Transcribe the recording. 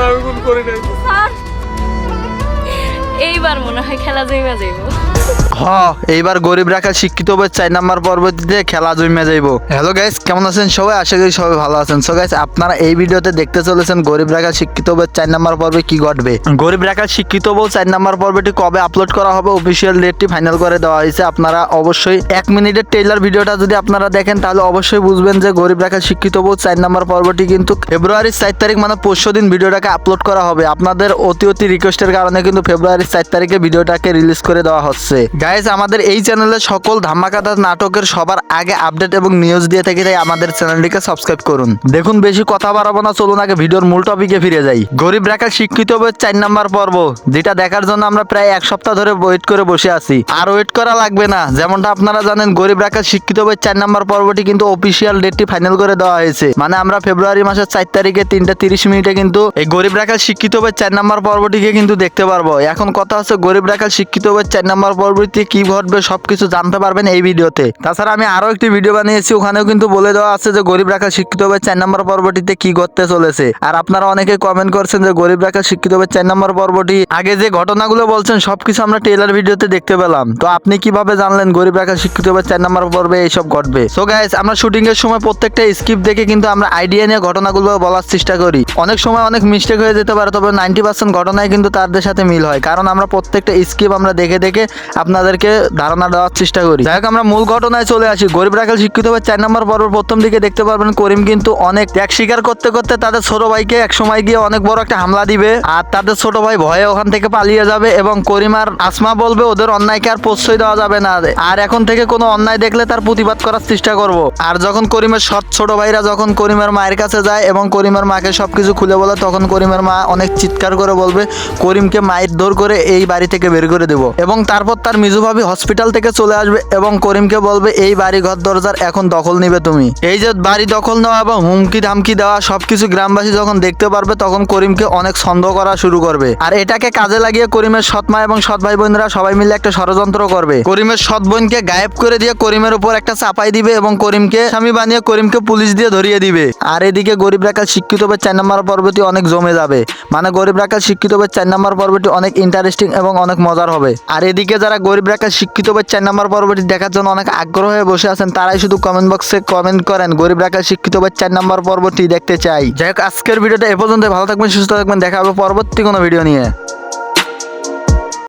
আমি কোন করি নাই। স্যার এইবার মনে হয় খেলা যাইব। হ, এইবার গরিব রাখা শিক্ষিত হবে চার নাম্বার খেলা যাইব। হ্যালো গাইস কেমন আছেন সবাই? আশা করি সবাই ভালো আছেন। সো গাইস আপনারা এই ভিডিওতে দেখতে চলেছেন গরিব রাখা শিক্ষিত হবে চার নাম্বার পর্বে কি ঘটবে। গরিব রাখা শিক্ষিত বউ চার নাম্বার পর্বটি কবে আপলোড করা হবে অফিসিয়াল ডেটটি ফাইনাল করে দেওয়া হয়েছে। আপনারা অবশ্যই এক মিনিটের টেইলার ভিডিওটা যদি আপনারা দেখেন, তাহলে অবশ্যই বুঝবেন যে গরিব রাখা শিক্ষিত বউ চার নাম্বার পর্বটি কিন্তু ফেব্রুয়ারির চার তারিখ মানে পরশু দিন ভিডিওটাকে আপলোড করা হবে। আপনাদের অতি অতি রিকোয়েস্টের কারণে কিন্তু ফেব্রুয়ারির চার তারিখে ভিডিওটাকে রিলিজ করে দেওয়া হচ্ছে। গাইজ আমাদের এই চ্যানেলে সকল ধামাকাদার নাটকের সবার আগে আপডেট এবং নিউজ দিয়ে থাকি, তাই আমাদের চ্যানেলটিকে সাবস্ক্রাইব করুন। দেখুন, বেশি কথা বাড়াবো না, চলুন আগে ভিডিওর মূল টপিকে ফিরে যাই। গরিব রেখা শিক্ষিত হবে চার নাম্বার পর্ব, যেটা দেখার জন্য আমরা প্রায় এক সপ্তাহ ধরে ওয়েট করে বসে আছি। আর ওয়েট করা লাগবে না, যেমনটা আপনারা জানেন, গরিব রেখা শিক্ষিত হবে চার নাম্বার পর্বটি কিন্তু অফিসিয়াল ডেটটি ফাইনাল করে দেওয়া হয়েছে। মানে আমরা ফেব্রুয়ারি মাসের চার তারিখে তিনটা তিরিশ মিনিটে কিন্তু এই গরিব রেখা শিক্ষিত হবে চার নাম্বার পর্বটিকে কিন্তু দেখতে পারব। এখন কথা হচ্ছে, গরিব রেখা শিক্ষিত হবে চার নাম্বার পর্বটি কি ঘটবে সবকিছু জানতে পারবেন এই ভিডিওতে। তাছাড়া আমি আরও একটি ভিডিও বানিয়েছি, ওখানেও কিন্তু বলে দেওয়া আছে যে গরিব রেখা শিক্ষিত হবে চার নাম্বার পর্বটিতে কি ঘটতে চলেছে। আর আপনারা অনেকে কমেন্ট করছেন যে গরিব রেখা শিক্ষিত হবে চার নাম্বার পর্বটি আগে যে ঘটনাগুলো বলছেন, সবকিছু আমরা টেলার ভিডিওতে দেখতে পেলাম। তো আপনি কীভাবে জানলেন গরিব রেখা শিক্ষিত হবে চার নম্বর পর্বে এইসব ঘটবে? সো গাইস আমরা শুটিং এর সময় প্রত্যেকটা স্কিপ দেখে কিন্তু আমরা আইডিয়া নিয়ে ঘটনাগুলো বলার চেষ্টা করি। অনেক সময় অনেক মিস্টেক হয়ে যেতে পারে, তবে নাইনটি পার্সেন্ট ঘটনায় কিন্তু তাদের সাথে মিল হয়। কারণ আমরা প্রত্যেকটা স্কিপ আমরা দেখে দেখে আপনাদেরকে ধারণা দেওয়ার চেষ্টা করি। যাই হোক, আমরা মূল ঘটনায় চলে আসি। গরিব রাখাল শিক্ষিত হবে চার নম্বর পর্ব প্রথম দিকে দেখতে পারবেন, করিম কিন্তু অনেক ত্যাগ স্বীকার করতে করতে তাদের ছোট ভাইকে এক সময় গিয়ে অনেক বড় একটা হামলা দিবে আর তাদের ছোট ভাই ভয়ে ওখান থেকে পালিয়ে যাবে এবং করিম আর আসমা বলবে, ওদের অন্যায়কে আর প্রশ্রয় দেওয়া যাবে না আর এখন থেকে কোনো অন্যায় দেখলে তার প্রতিবাদ করার চেষ্টা করব। আর যখন করিমের সৎ ছোট ভাইরা যখন করিমের মায়ের কাছে যায় এবং করিমের মাকে সবকিছু খুলে বলে, তখন করিমের মা অনেক চিৎকার করে বলবে, করিমকে মায়ের দৌড় করে এই বাড়ি থেকে বের করে দেব। এবং তারপর তার মিজু ভাবি হসপিটাল থেকে চলে আসবে এবং করিমকে বলবে, এই বাড়ি ঘর দরজার এখন দখল নিবে তুমি। এই যে বাড়ি দখল নেওয়া এবং হুমকি ধামকি দেওয়া সবকিছু গ্রামবাসী যখন দেখতে পারবে, তখন করিমকে অনেক সন্দেহ করা শুরু করবে। আর এটাকে কাজে লাগিয়ে করিমের সৎ মা এবং সৎ ভাই বোনরা সবাই মিলে একটা ষড়যন্ত্র করবে। করিমের সৎ বোনকে গায়েব করে দিয়ে করিমের উপর একটা চাপাই দিবে এবং করিমকে স্বামী বানিয়ে করিমকে পুলিশ দিয়ে ধরিয়ে দিবে। আর এদিকে গরিব রাখাল শিক্ষিত চার নম্বর পর্বটি অনেক জমে যাবে। মানে গরিব রাখাল শিক্ষিত চার নম্বর পর্বটি অনেক ইন্টারেস্টিং এবং অনেক মজার হবে। আর এদিকে যারা গরিব রেখা, শিক্ষিত বা চার নম্বর পর্বটি দেখার জন্য অনেক আগ্রহ হয়ে বসে আছেন, তারাই শুধু কমেন্ট বক্সে কমেন্ট করেন, গরিব রেখা, শিক্ষিত বা চার নম্বর পর্বটি দেখতে চাই। যাই হোক, আজকের ভিডিওটা এ পর্যন্ত ভালো থাকবেন, সুস্থ থাকবেন, দেখা হবে পরবর্তী কোনো ভিডিও নিয়ে।